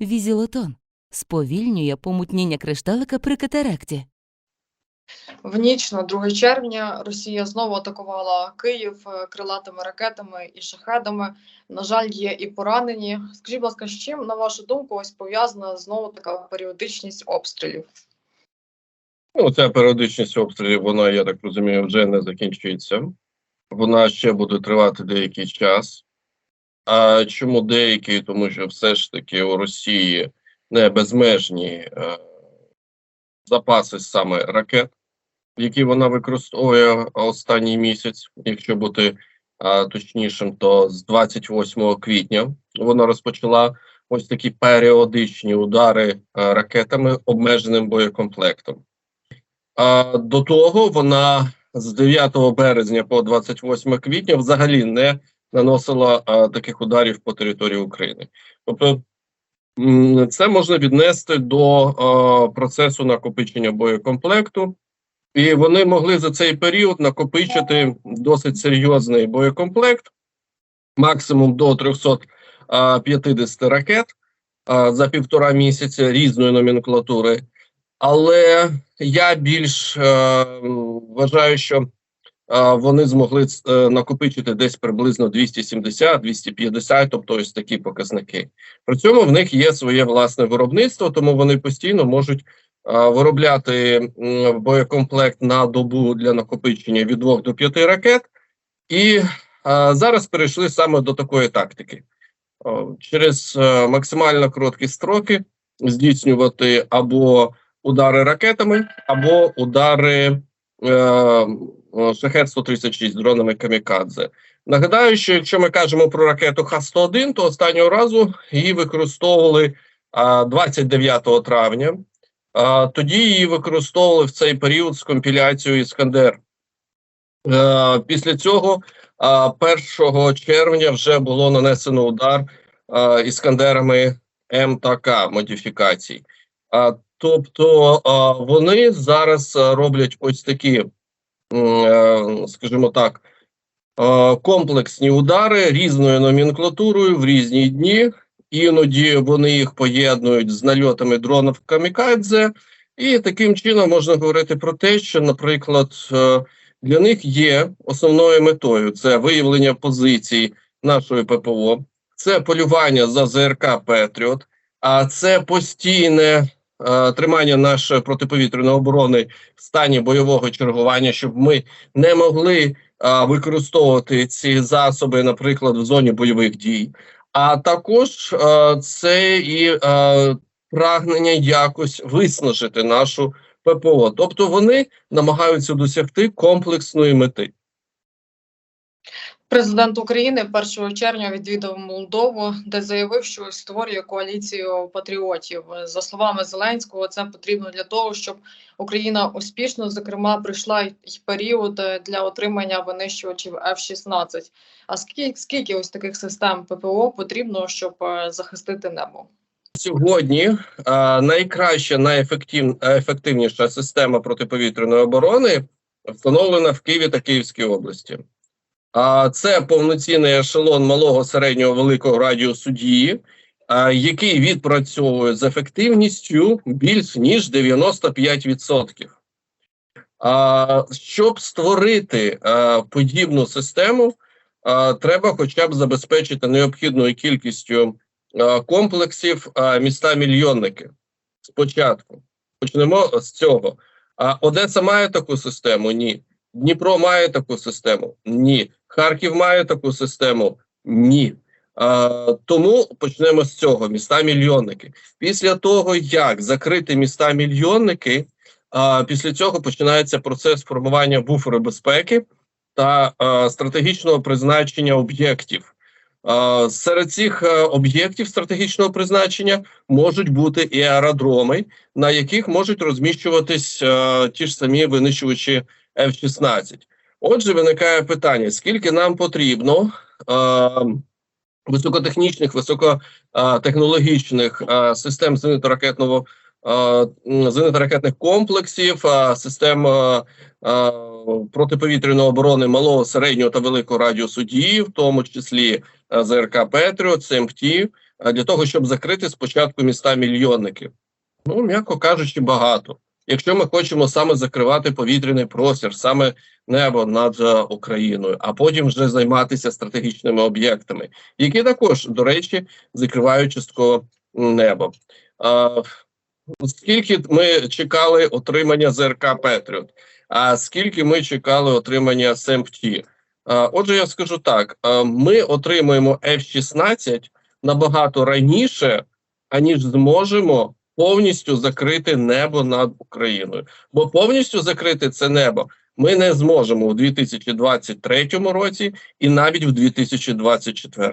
Візілотон сповільнює помутніння кришталика при катаракті. В ніч на 2 червня Росія знову атакувала Київ е, крилатими ракетами і шахедами. На жаль, є і поранені. Скажіть, будь ласка, з чим, на вашу думку, ось пов'язана знову така періодичність обстрілів? Ну, ця періодичність обстрілів, вона, я так розумію, вже не закінчується. Вона ще буде тривати деякий час. А чому деякий? Тому що все ж таки у Росії не безмежні е, запаси саме ракет, які вона використовує останній місяць, якщо бути а, точнішим, то з 28 квітня вона розпочала ось такі періодичні удари е, ракетами обмеженим боєкомплектом. А, до того вона з 9 березня по 28 квітня взагалі не наносила таких ударів по території України. Тобто це можна віднести до процесу накопичення боєкомплекту, і вони могли за цей період накопичити досить серйозний боєкомплект, максимум до 350 ракет за півтора місяця різної номенклатури. Але я більш е, вважаю, що вони змогли е, накопичити десь приблизно 270-250, тобто ось такі показники. При цьому в них є своє власне виробництво, тому вони постійно можуть виробляти боєкомплект на добу для накопичення від 2 до 5 ракет, і зараз перейшли саме до такої тактики. Через е, максимально короткі строки здійснювати або удари ракетами, або удари е, шахет 136 дронами камікадзе. Нагадаю, що якщо ми кажемо про ракету Х-101, то останнього разу її використовували 29 травня. Тоді її використовували в цей період з компіляцією Іскандер. Е, після цього 1 червня вже було нанесено удар іскандерами М та К модифікацій. Тобто вони зараз роблять ось такі, скажімо так, е, комплексні удари різною номенклатурою в різні дні. Іноді вони їх поєднують з нальотами дронів камікадзе, і таким чином можна говорити про те, що, наприклад, е, для них є основною метою це виявлення позицій нашої ППО, це полювання за ЗРК Петріот, а це постійне е, тримання нашої протиповітряної оборони в стані бойового чергування, щоб ми не могли е, використовувати ці засоби, наприклад, в зоні бойових дій. А також е, це і е, прагнення якось виснажити нашу ППО. Тобто вони намагаються досягти комплексної мети. Президент України 1 червня відвідав Молдову, де заявив, що створює коаліцію патріотів. За словами Зеленського, це потрібно для того, щоб Україна успішно, зокрема, пройшла й період е, для отримання винищувачів F-16. А скільки, скільки ось таких систем ППО потрібно, щоб е, захистити небо? Сьогодні е, найкраща, найефективніша система протиповітряної оборони встановлена в Києві та Київській області. Це повноцінний ешелон малого, середнього, великого радіусу дії, який відпрацьовує з ефективністю більш ніж 95%. А, щоб створити подібну систему, треба хоча б забезпечити необхідною кількістю комплексів а, міста-мільйонники. Спочатку почнемо з цього. Одеса має таку систему? Ні. Дніпро має таку систему? Ні. Харків має таку систему? Ні. А, тому почнемо з цього: міста-мільйонники. Після того, як закрити міста-мільйонники, а, після цього починається процес формування буферу безпеки та а, стратегічного призначення об'єктів. Серед цих а, об'єктів стратегічного призначення можуть бути і аеродроми, на яких можуть розміщуватись а, ті ж самі винищувачі F-16. Отже, виникає питання: скільки нам потрібно а, високотехнічних, високотехнологічних а, систем зенитно-ракетного м, зенитно-ракетних комплексів, систем а, протиповітряної оборони малого, середнього та великого радіусу дії, в тому числі ЗРК Петріот, СМТ, а, для того, щоб закрити спочатку міста мільйонники? Ну, м'яко кажучи, багато. Якщо ми хочемо саме закривати повітряний простір, саме небо над е, Україною, а потім вже займатися стратегічними об'єктами, які також, до речі, закривають частково небо. А, скільки ми чекали отримання ЗРК Петріот, а скільки ми чекали отримання СМПТ? Отже, я скажу так: ми отримуємо F-16 набагато раніше, аніж зможемо повністю закрити небо над Україною. Бо повністю закрити це небо ми не зможемо у 2023 році і навіть в 2024.